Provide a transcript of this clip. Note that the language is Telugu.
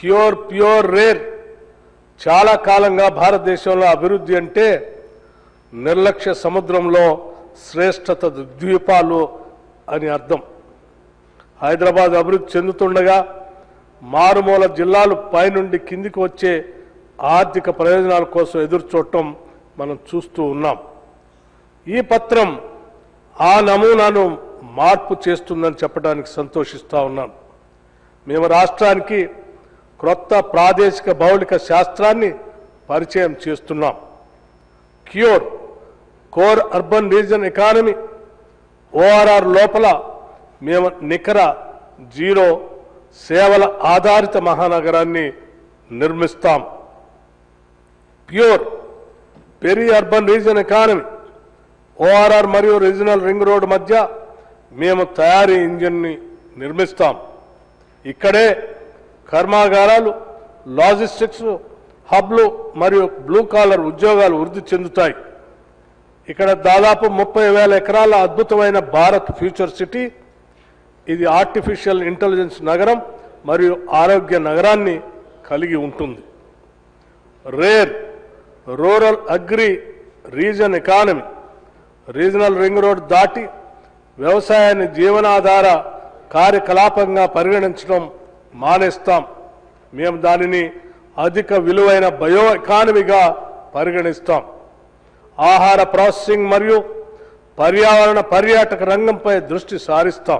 క్యూర్ ప్యూర్ రేర్ చాలా కాలంగా భారతదేశంలో అభివృద్ధి అంటే నిర్లక్ష్య సముద్రంలో శ్రేష్టత ద్వీపాలు అని అర్థం. హైదరాబాద్ అభివృద్ధి చెందుతుండగా మారుమూల జిల్లాలు పైనుండి కిందికి వచ్చే ఆర్థిక ప్రయోజనాల కోసం ఎదురు చూడటం మనం చూస్తూ ఉన్నాం. ఈ పత్రం ఆ నమూనాను మార్పు చేస్తుందని చెప్పడానికి సంతోషిస్తూ ఉన్నాను. మేము రాష్ట్రానికి క్రొత్త ప్రాదేశిక భౌలిక శాస్త్రాన్ని పరిచయం చేస్తున్నాం. CURE core urban region economy ORR లోపల మేము నికర జీరో సేవల ఆధారిత మహానగరాన్ని నిర్మిస్తాం. Pure peri urban region economy ORR మరియు రీజనల్ రింగ్ రోడ్ మధ్య మేము తయారీ ఇంజిన్ని నిర్మిస్తాం. ఇక్కడే కర్మాగారాలు లాజిస్టిక్స్ హబ్లు మరియు బ్లూ కాలర్ ఉద్యోగాలు వృద్ధి చెందుతాయి. ఇక్కడ దాదాపు ముప్పై వేల ఎకరాల అద్భుతమైన భారత్ ఫ్యూచర్ సిటీ ఇది ఆర్టిఫిషియల్ ఇంటెలిజెన్స్ నగరం మరియు ఆరోగ్య నగరాన్ని కలిగి ఉంటుంది. Rare rural agri region economy regional ring road దాటి వ్యవసాయాన్ని జీవనాధార కార్యకలాపంగా పరిగణించడం మానేస్తాం. మేము దానిని అధిక విలువైన బయో ఎకానమీగా పరిగణిస్తాం. ఆహార ప్రాసెసింగ్ మరియు పర్యావరణ పర్యాటక రంగంపై దృష్టి సారిస్తాం.